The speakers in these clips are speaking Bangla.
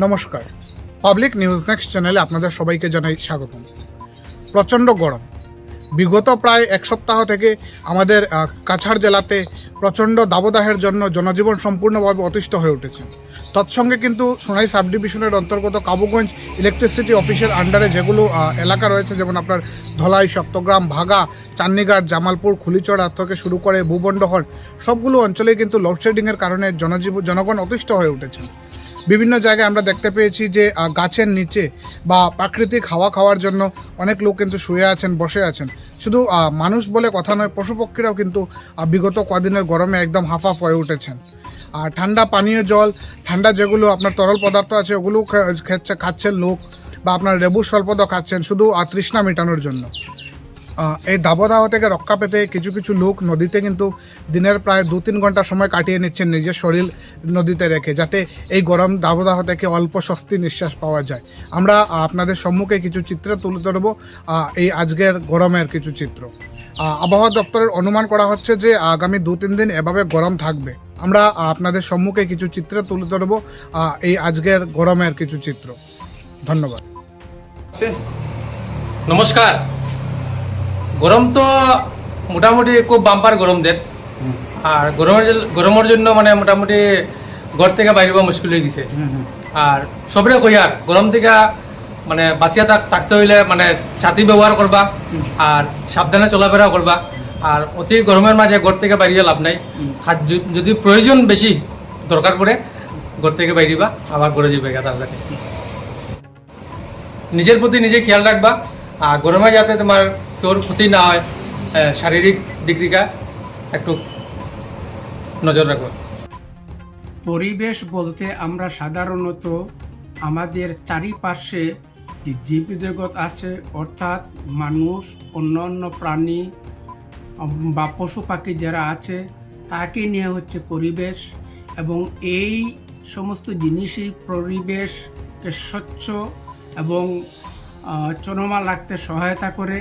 নমস্কার। পাবলিক নিউজ নেক্সট চ্যানেলে আপনাদের সবাইকে জানাই স্বাগতম। প্রচণ্ড গরম। বিগত প্রায় এক সপ্তাহ থেকে আমাদের কাছাড় জেলাতে প্রচণ্ড দাবদাহের জন্য জনজীবন সম্পূর্ণভাবে অতিষ্ঠ হয়ে উঠেছে। তৎসঙ্গে কিন্তু সোনাই সাব ডিভিশনের অন্তর্গত কাবুগঞ্জ ইলেকট্রিসিটি অফিসের আন্ডারে যেগুলো এলাকা রয়েছে, যেমন আপনার ধলাই, সপ্তগ্রাম, ভাগা চান্নিঘাট জামালপুর, খুলিচড়া থেকে শুরু করে ভূবন্ডহর সবগুলো অঞ্চলেই কিন্তু লোডশেডিংয়ের কারণে জনজীব, জনগণ অতিষ্ঠ হয়ে উঠেছেন বিভিন্ন জায়গায় আমরা দেখতে পেয়েছি যে গাছের নিচে বা প্রাকৃতিক হাওয়া খাওয়ার জন্য অনেক লোক কিন্তু শুয়ে আছেন, বসে আছেন। শুধু মানুষ বলে কথা নয় পশু পক্ষীরাও কিন্তু বিগত কদিনের গরমে একদম হাফাফ হয়ে উঠেছেন। আর ঠান্ডা পানীয় জল, ঠান্ডা যেগুলো আপনার তরল পদার্থ আছে ওগুলো খেচ্ছে খাচ্ছেন লোক বা আপনার লেবু স্বল্পদ খাচ্ছেন, শুধু তৃষ্ণা মেটানোর জন্য। এই দাবদাহ থেকে রক্ষা পেতে কিছু কিছু লোক নদীতে কিন্তু দিনের প্রায় দু তিন ঘণ্টা সময় কাটিয়ে নিচ্ছেন নিজের শরীর নদীতে রেখে, যাতে এই গরম দাবদাহ থেকে অল্প স্বস্তি নিঃশ্বাস পাওয়া যায়। আমরা আপনাদের সম্মুখে কিছু চিত্র তুলে ধরবো এই আজকের গরমের কিছু চিত্র। আবহাওয়া দপ্তরের অনুমান করা হচ্ছে যে আগামী দু তিন দিন এভাবে গরম থাকবে। আমরা আপনাদের সম্মুখে কিছু চিত্র তুলে ধরবো এই আজকের গরমের কিছু চিত্র। ধন্যবাদ। নমস্কার। গরম তো মোটামুটি খুব বাম্পার গরম দের। আর গরমের গরমের জন্য মানে মোটামুটি ঘর থেকে বাইরে মুশকিল হয়ে গেছে। আর সবরে কই আর গরম থেকে মানে বাঁচিয়া থাক থাকতে হইলে মানে ছাতি ব্যবহার করবা আর সাবধানে চলাফেরা করবা। আর অতি গরমের মাঝে ঘর থেকে বাইরে লাভ নাই। যদি প্রয়োজন বেশি দরকার পড়ে ঘর থেকে বাইরিবা আবার ঘরে যাবে তাড়াতাড়ি নিজের প্রতি নিজে খেয়াল রাখবা। আর গরমে যাতে তোমার কেউর ক্ষতি না হয় শারীরিক দিক থেকে একটু নজর রাখো পরিবেশ বলতে আমরা সাধারণত আমাদের চারিপাশে যে জীবজগৎ আছে, অর্থাৎ মানুষ, অন্যান্য প্রাণী বা পশু পাখি যারা আছে, তাকে নিয়ে হচ্ছে পরিবেশ এবং এই সমস্ত জিনিসই পরিবেশকে স্বচ্ছ এবং চলমান রাখতে সহায়তা করে।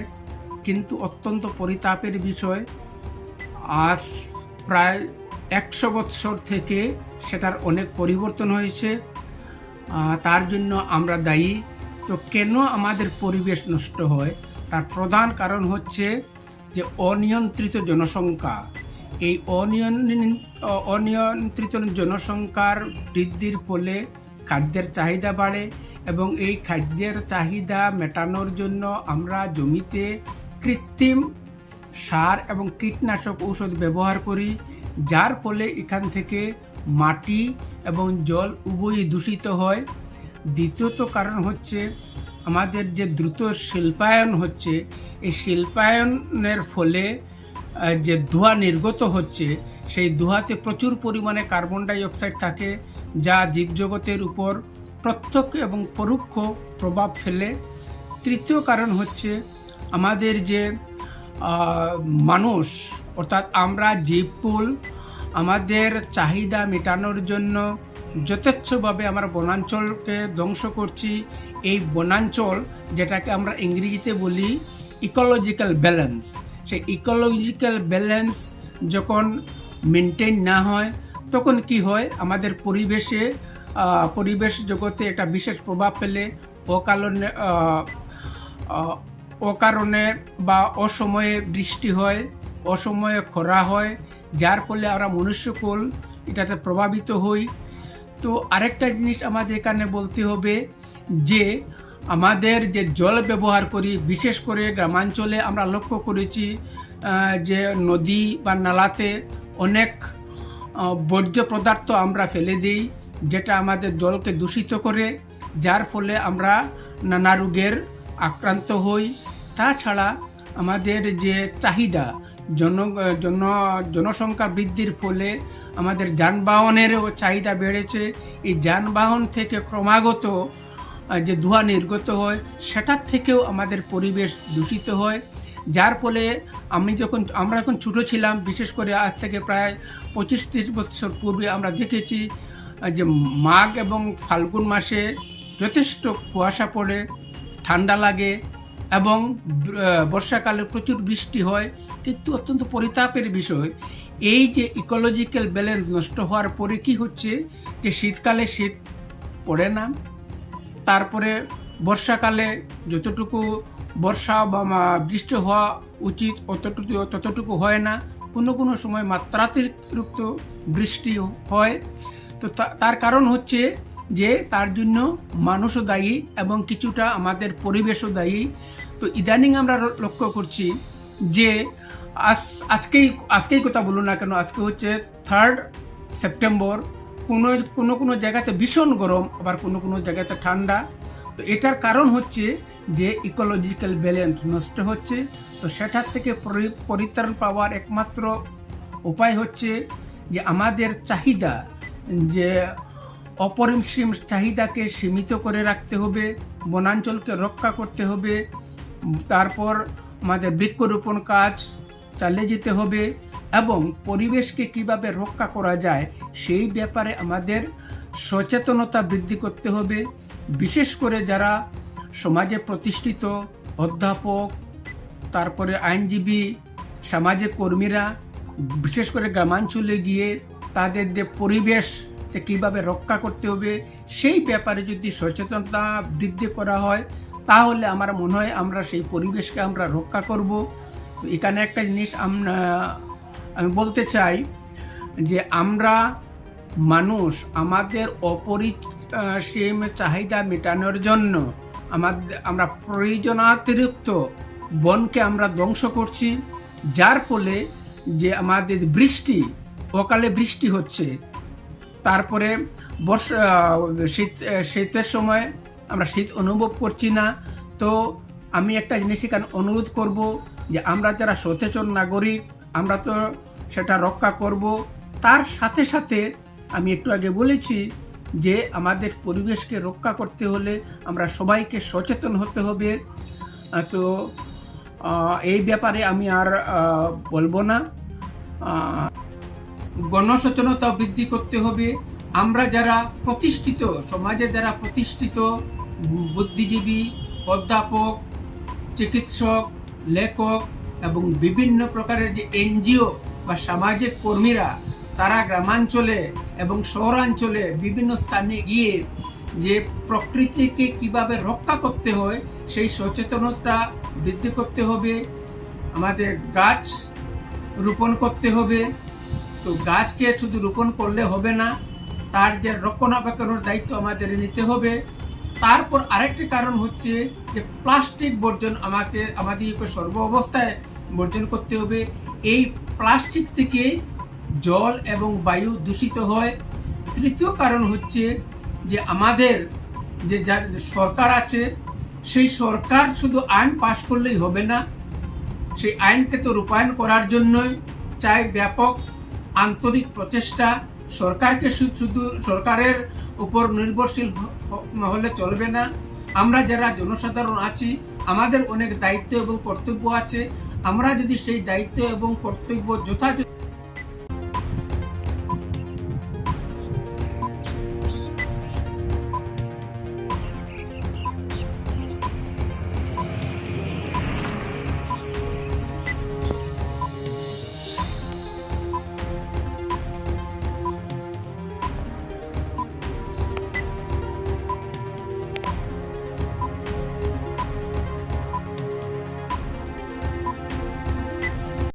কিন্তু অত্যন্ত পরিতাপের বিষয়। আজ প্রায় একশো বৎসর থেকে সেটার অনেক পরিবর্তন হয়েছে। তার জন্য আমরা দায়ী। তো কেন আমাদের পরিবেশ নষ্ট হয়? তার প্রধান কারণ হচ্ছে যে অনিয়ন্ত্রিত জনসংখ্যা। এই অনিয়ন্ত্রিত জনসংখ্যার বৃদ্ধির ফলে খাদ্যের চাহিদা বাড়ে এবং এই খাদ্যের চাহিদা মেটানোর জন্য আমরা জমিতে কৃত্রিম সার এবং কীটনাশক ঔষধ ব্যবহার করি, যার ফলে এখান থেকে মাটি এবং জল উভয়ই দূষিত হয়। দ্বিতীয়ত কারণ হচ্ছে, আমাদের যে দ্রুত শিল্পায়ন হচ্ছে, এই শিল্পায়নের ফলে যে ধোঁয়া নির্গত হচ্ছে, সেই ধোঁয়াতে প্রচুর পরিমাণে কার্বন ডাই অক্সাইড থাকে, যা জীবজগতের উপর প্রত্যক্ষ এবং পরোক্ষ প্রভাব ফেলে। তৃতীয় কারণ হচ্ছে আমাদের যে মানুষ, অর্থাৎ আমরা জীবকুল আমাদের চাহিদা মেটানোর জন্য যথেচ্ছভাবে আমরা বনাঞ্চলকে ধ্বংস করছি, এই বনাঞ্চল যেটাকে আমরা ইংরেজিতে বলি ইকোলজিক্যাল ব্যালেন্স সেই ইকোলজিক্যাল ব্যালেন্স যখন মেনটেন না হয়, তখন কি হয়? আমাদের পরিবেশে পরিবেশ জগতে একটা বিশেষ প্রভাব ফেলে। অকালনে অকারণে বা অসময়ে বৃষ্টি হয়, অসময়ে খরা হয়, যার ফলে আমরা মনুষ্যকুল এটাতে প্রভাবিত হই। তো আরেকটা জিনিস আমাদের এখানে বলতে হবে যে, আমাদের যে জল ব্যবহার করি, বিশেষ করে গ্রামাঞ্চলে আমরা লক্ষ্য করেছি যে নদী বা নালাতে অনেক বর্জ্য পদার্থ আমরা ফেলে দিই, যেটা আমাদের জলকে দূষিত করে, যার ফলে আমরা নানা রোগের আক্রান্ত হই। তাছাড়া আমাদের যে চাহিদা, জন জন, জনসংখ্যা বৃদ্ধির ফলে আমাদের যানবাহনেরও চাহিদা বেড়েছে। এই যানবাহন থেকে ক্রমাগত যে ধোঁয়া নির্গত হয়, সেটার থেকেও আমাদের পরিবেশ দূষিত হয়। যার ফলে আমি যখন, আমরা যখন ছোটো ছিলাম, বিশেষ করে আজ থেকে প্রায় পঁচিশ তিরিশ বছর পূর্বে আমরা দেখেছি যে মাঘ এবং ফাল্গুন মাসে যথেষ্ট কুয়াশা পড়ে, ঠান্ডা লাগে এবং বর্ষাকালে প্রচুর বৃষ্টি হয়, কিন্তু অত্যন্ত পরিতাপের বিষয়। এই যে ইকোলজিক্যাল ব্যালেন্স নষ্ট হওয়ার পরে কি হচ্ছে যে শীতকালে শীত পড়ে না, তারপরে বর্ষাকালে যতটুকু বর্ষা বা বৃষ্টি হওয়া উচিত অতটুকু, ততটুকু হয় না। কোনো কোনো সময় মাত্রাতিরিক্ত বৃষ্টি হয়। তো, তার কারণ হচ্ছে যে তার জন্য মানুষও দায়ী এবং কিছুটা আমাদের পরিবেশও দায়ী। তো ইদানিং আমরা লক্ষ্য করছি যে আজ আজকেই আজকেই কথা বলুন না কেন, আজকে হচ্ছে থার্ড সেপ্টেম্বর কোনো কোনো কোনো জায়গাতে ভীষণ গরম, আবার কোনো কোনো জায়গাতে ঠান্ডা। তো এটার কারণ হচ্ছে যে ইকোলজিক্যাল ব্যালেন্স নষ্ট হচ্ছে। তো সেটার থেকে পরিত্রাণ পাওয়ার একমাত্র উপায় হচ্ছে যে আমাদের চাহিদা যে অপরিসীম চাহিদাকে সীমিত করে রাখতে হবে, বনাঞ্চলকে রক্ষা করতে হবে, তারপর আমাদের বৃক্ষরোপণ কাজ চালিয়ে যেতে হবে এবং পরিবেশকে কীভাবে রক্ষা করা যায় সেই ব্যাপারে আমাদের সচেতনতা বৃদ্ধি করতে হবে। বিশেষ করে যারা সমাজে প্রতিষ্ঠিত অধ্যাপক, তারপরে আইনজীবী সামাজিক কর্মীরা, বিশেষ করে গ্রামাঞ্চলে গিয়ে তাদের যে পরিবেশকে কীভাবে রক্ষা করতে হবে, সেই ব্যাপারে যদি সচেতনতা বৃদ্ধি করা হয়, তাহলে আমার মনে হয় আমরা সেই পরিবেশকে আমরা রক্ষা করব। তো এখানে একটা জিনিস আমরা আমি বলতে চাই যে আমরা মানুষ আমাদের অপরিসীম চাহিদা মেটানোর জন্য আমাদের আমরা প্রয়োজনাতিরিক্ত বনকে আমরা ধ্বংস করছি, যার ফলে যে আমাদের বৃষ্টি, অকালে বৃষ্টি হচ্ছে তারপরে বর্ষা শীত শীতের সময় আমরা শীত অনুভব করছি না। তো আমি একটা জিনিস এখানে অনুরোধ করব যে আমরা যারা সচেতন নাগরিক, আমরা তো সেটা রক্ষা করব। তার সাথে সাথে আমি একটু আগে বলেছি যে আমাদের পরিবেশকে রক্ষা করতে হলে আমরা সবাইকে সচেতন হতে হবে। তো এই ব্যাপারে আমি আর বলব না। গণসচেতনতা বৃদ্ধি করতে হবে। আমরা যারা প্রতিষ্ঠিত, সমাজে যারা প্রতিষ্ঠিত, বুদ্ধিজীবী, অধ্যাপক, চিকিৎসক, লেখক এবং বিভিন্ন প্রকারের যে এনজিও বা সামাজিক কর্মীরা, তারা গ্রামাঞ্চলে এবং শহরাঞ্চলে বিভিন্ন স্থানে গিয়ে যে প্রকৃতিকে কীভাবে রক্ষা করতে হয়, সেই সচেতনতা বৃদ্ধি করতে হবে। আমাদের গাছ রোপণ করতে হবে। তো গাছকে শুধু রোপণ করলে হবে না, তার যে রক্ষণাবেক্ষণের দায়িত্ব আমাদের নিতে হবে। তারপর আরেকটি কারণ হচ্ছে যে প্লাস্টিক বর্জন আমাকে আমাদেরকে সর্ব অবস্থায় বর্জন করতে হবে। এই প্লাস্টিক থেকে জল এবং বায়ু দূষিত হয়। তৃতীয় কারণ হচ্ছে যে আমাদের যে সরকার আছে, সেই সরকার শুধু আইন পাশ করলেই হবে না। সেই আইনকে তো রূপায়ণ করার জন্যই চাই ব্যাপক আন্তরিক প্রচেষ্টা সরকারকে শুধু সরকারের উপর নির্ভরশীল হলে চলবে না। আমরা যারা জনসাধারণ আছি, আমাদের অনেক দায়িত্ব এবং কর্তব্য আছে। আমরা যদি সেই দায়িত্ব এবং কর্তব্য যথাযথ